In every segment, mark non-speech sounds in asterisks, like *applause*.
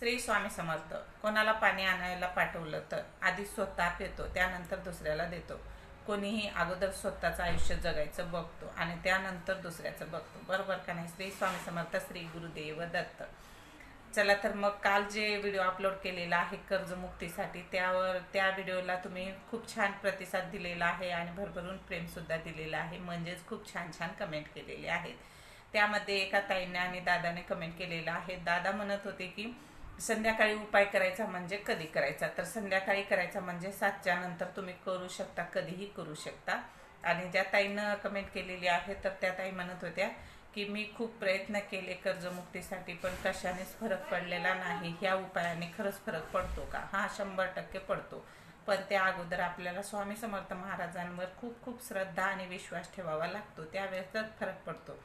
स्त्री स्वामी समर्थ. कोणाला पाणी आणायला पाठवलं तर आधी स्वतः पितो त्यानंतर दुसऱ्याला देतो. कोणीही अगोदर स्वतःचं आयुष्य जगायचं बघतो आणि त्यानंतर दुसऱ्याचं बघतो. बरोबर का नाही? श्री स्वामी समर्थ श्री गुरुदेव दत्त. चला तर मग काल जे व्हिडिओ अपलोड केलेला आहे कर्जमुक्तीसाठी त्यावर त्या व्हिडिओला तुम्ही खूप छान प्रतिसाद दिलेला आहे आणि भरभरून प्रेमसुद्धा दिलेला आहे. म्हणजेच खूप छान छान कमेंट केलेले आहेत. त्यामध्ये एका ताईने आणि दादाने कमेंट केलेलं आहे. दादा म्हणत होते की संध्याकाळी उपाय करायचा म्हणजे कधी करायचा? तर संध्याकाळी करायचा म्हणजे सातच्या नंतर तुम्ही करू शकता कधीही करू शकता. आणि ज्या ताईनं कमेंट केलेली आहे तर त्या ताई म्हणत होत्या की मी खूप प्रयत्न केले कर्जमुक्तीसाठी पण कशानेच फरक पडलेला नाही. ह्या उपायाने खरंच फरक पडतो का? हा शंभर टक्के पडतो. पण त्या अगोदर आपल्याला स्वामी समर्थ महाराजांवर खूप खूप श्रद्धा आणि विश्वास ठेवावा लागतो. त्यावेळेसच फरक पडतो.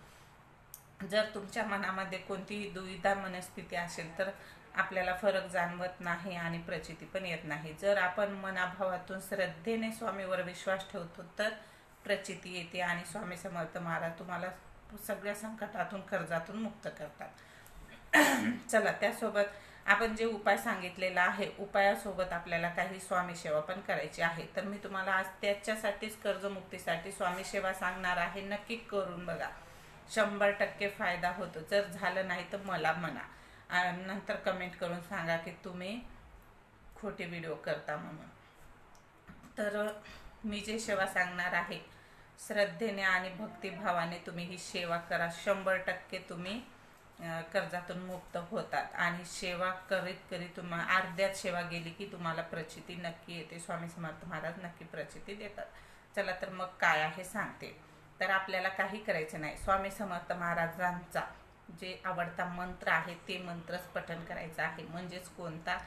जर तुमच्या मनामध्ये कोणतीही दुविधा मनस्थिती असेल तर आपल्याला फरक जाणवत नाही आणि प्रचिती पण येत नाही. जर आपण मनाभावातून श्रद्धेने स्वामीवर विश्वास ठेवतो तर प्रचिती येते आणि स्वामी समर्थ महाराज तुम्हाला सगळ्या संकटातून कर्जातून मुक्त करतात. *clears throat* चला त्यासोबत आपण जे उपाय सांगितलेला आहे उपायासोबत आपल्याला काही स्वामी सेवा पण करायची आहे. तर मी तुम्हाला आज त्याच्यासाठीच कर्जमुक्तीसाठी स्वामी सेवा सांगणार आहे. नक्की करून बघा. शंभर टक्के फायदा होतो. जर झालं नाही तर मला म्हणा. नंतर कमेंट करून सांगा की तुम्ही खोटे व्हिडिओ करता म्हणून. तर मी जे सेवा सांगणार आहे श्रद्धेने आणि भक्तिभावाने तुम्ही ही सेवा करा. शंभर टक्के तुम्ही कर्जातून मुक्त होतात. आणि सेवा करीत करीत तुम्हा अर्ध्यात सेवा गेली की तुम्हाला प्रचिती नक्की येते. स्वामी समर्थ महाराज नक्की प्रचिती देतात. चला तर मग काय आहे सांगते. तर आपल्याला काही करायचं नाही. स्वामी समर्थ महाराजांचा जे आवडता मंत्र आहे ते मंत्रच पठण करायचं आहे. म्हणजेच कोणता?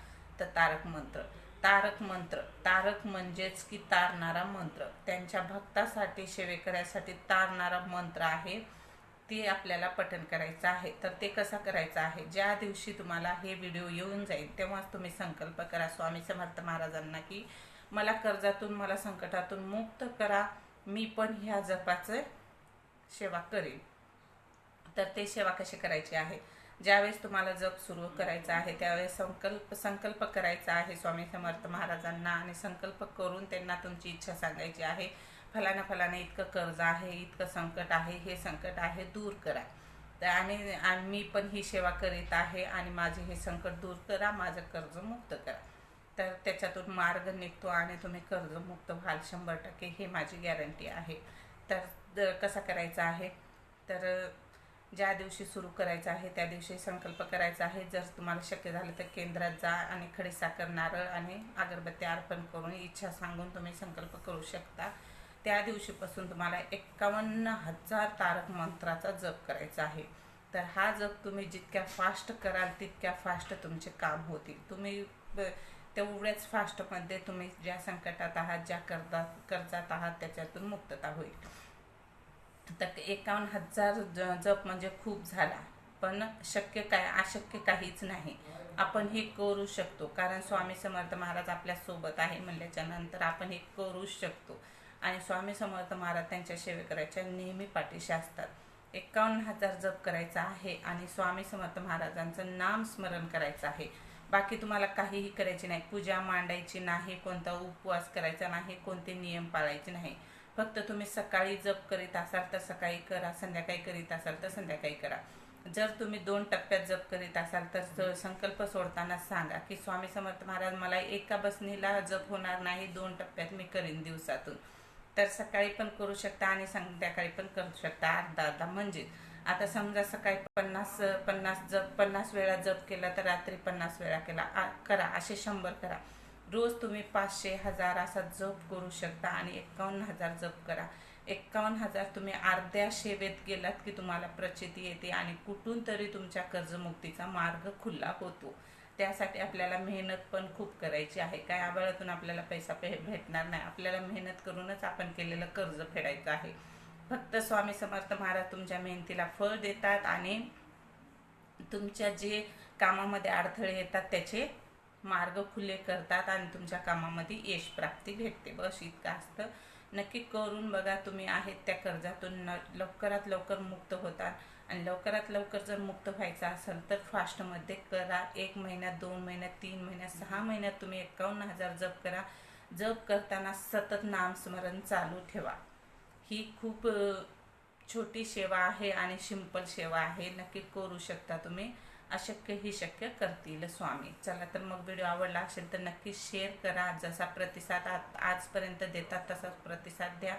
तर तारक मंत्र. तारक मंत्र. तारक म्हणजेच की तारणारा मंत्र. त्यांच्या भक्तासाठी सेवेकऱ्यासाठी तारणारा मंत्र आहे. ते आपल्याला पठण करायचं आहे. तर ते कसा करायचं आहे? ज्या दिवशी तुम्हाला हे व्हिडिओ येऊन जाईल तेव्हाच तुम्ही संकल्प करा. स्वामी समर्थ महाराजांना की मला कर्जातून मला संकटातून मुक्त करा. मी पण ह्या जपाचं सेवा करेन. तर ते सेवा कशी करायची आहे? ज्यावेळेस तुम्हाला जप सुरू करायचा आहे त्यावेळेस संकल्प संकल्प करायचा आहे स्वामी समर्थ महाराजांना आणि संकल्प करून त्यांना तुमची इच्छा सांगायची आहे. फलाना फलाना इतकं कर्ज आहे इतकं संकट आहे हे संकट आहे दूर करा. तर आणि मी पण ही सेवा करीत आहे आणि माझे हे संकट दूर करा माझं कर्ज मुक्त करा. तर त्याच्यातून मार्ग निघतो आणि तुम्ही कर्जमुक्त व्हाल शंभर टक्के हे माझी गॅरंटी आहे. तर कसा करायचा आहे? तर ज्या दिवशी सुरू करायचं आहे त्या दिवशी संकल्प करायचा आहे. जर तुम्हाला शक्य झालं तर केंद्रात जा आणि खडीसाखर नारळ आणि अगरबत्ती अर्पण करून इच्छा सांगून तुम्ही संकल्प करू शकता. त्या दिवशीपासून तुम्हाला एक्कावन्न हजार तारक मंत्राचा जप करायचा आहे. तर हा जप तुम्ही जितक्या फास्ट कराल तितक्या फास्ट तुमचे काम होतील. तुम्ही तेवढ्याच फास्टमध्ये तुम्ही ज्या संकटात आहात ज्या कर्जात कर्जात आहात त्याच्यातून मुक्तता होईल. तर एकावन्न हजार जप म्हणजे खूप झाला. पण शक्य काय अशक्य काहीच नाही. आपण हे करू शकतो. कारण स्वामी समर्थ महाराज आपल्यासोबत आहे म्हणल्याच्या नंतर आपण हे करू शकतो. आणि स्वामी समर्थ महाराज त्यांच्या सेवेकराच्या नेहमी पाठीशी असतात. एकावन्न हजार जप करायचा आहे आणि स्वामी समर्थ महाराजांचं नाम स्मरण करायचं आहे. बाकी तुम्हाला काहीही करायचे नाही. पूजा मांडायची नाही कोणता उपवास करायचा नाही कोणते नियम पाळायचे नाही. फक्त तुम्ही सकाळी जप करीत असाल तर सकाळी करा संध्याकाळी करीत असाल तर संध्याकाळी करा. जर तुम्ही दोन टप्प्यात जप करीत असाल तर संकल्प सोडताना सांगा की स्वामी समर्थ महाराज मला एका बसनीला जप होणार नाही दोन टप्प्यात मी करीन दिवसातून. तर सकाळी पण करू शकता आणि संध्याकाळी पण करू शकता. अर्धा अर्धा म्हणजे आता समजा सकाळी पन्नास पन्नास जप पन्नास वेळा जप केला तर रात्री पन्नास वेळा केला. करा असे शंभर करा. रोज तुम्ही पाचशे हजार असा जप करू शकता आणि एक्कावन्न हजार जप करा. एक्कावन्न हजार तुम्ही अर्ध्या सेवेत गेलात की तुम्हाला प्रचिती येते आणि कुठून तरी तुमच्या कर्जमुक्तीचा मार्ग खुला होतो. त्यासाठी आपल्याला मेहनत पण खूप करायची आहे. काय आबाळातून आपल्याला पैसा भेटणार नाही. आपल्याला मेहनत करूनच आपण केलेलं कर्ज फेडायचं आहे. फक्त स्वामी समर्थ महाराज तुमच्या मेहनतीला फळ देतात आणि तुमच्या जे कामामध्ये अडथळे येतात त्याचे मार्ग खुले करतात आणि तुमच्या कामामध्ये यश प्राप्ती भेटते. बस इतकं असतं. नक्की करून बघा तुम्ही आहेत त्या कर्जातून. लवकरात लवकर मुक्त होतात आणि लवकरात लवकर जर मुक्त व्हायचं असेल तर फास्टमध्ये करा. एक महिन्यात दोन महिन्यात तीन महिन्यात सहा महिन्यात तुम्ही एकावन्न हजार जप करा. जप करताना सतत नामस्मरण चालू ठेवा. ही खूप छोटी सेवा आहे आणि सिंपल सेवा आहे. नक्की करू शकता तुम्ही. अशक्य ही शक्य करतील स्वामी. चला तर मग व्हिडिओ आवडला असेल तर नक्की शेअर करा. जसा प्रतिसाद आजपर्यंत देतात तसाच प्रतिसाद द्या.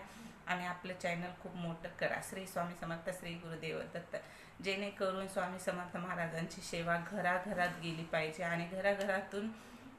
आणि आपलं चॅनल खूप मोठं करा. श्री स्वामी समर्थ श्री गुरुदेव दत्त. जेणेकरून स्वामी समर्थ महाराजांची सेवा घराघरात गेली पाहिजे आणि घराघरातून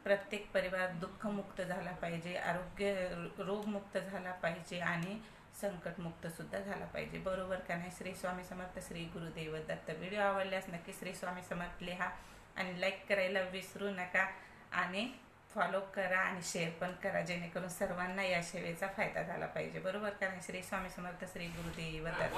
प्रत्येक परिवार दुःखमुक्त झाला पाहिजे आरोग्य रोगमुक्त झाला पाहिजे आणि संकटमुक्त सुद्धा झाला पाहिजे. बरोबर का नाही? श्री स्वामी समर्थ श्री गुरुदेव दत्त व्हिडिओ आवडल्यास नक्की श्री स्वामी समर्थ लिहा आणि लाईक करायला विसरू नका आणि फॉलो करा आणि शेअर पण करा जेणेकरून सर्वांना या सेवेचा फायदा झाला पाहिजे. बरोबर का नाही? श्री स्वामी समर्थ श्री गुरुदेव दत्त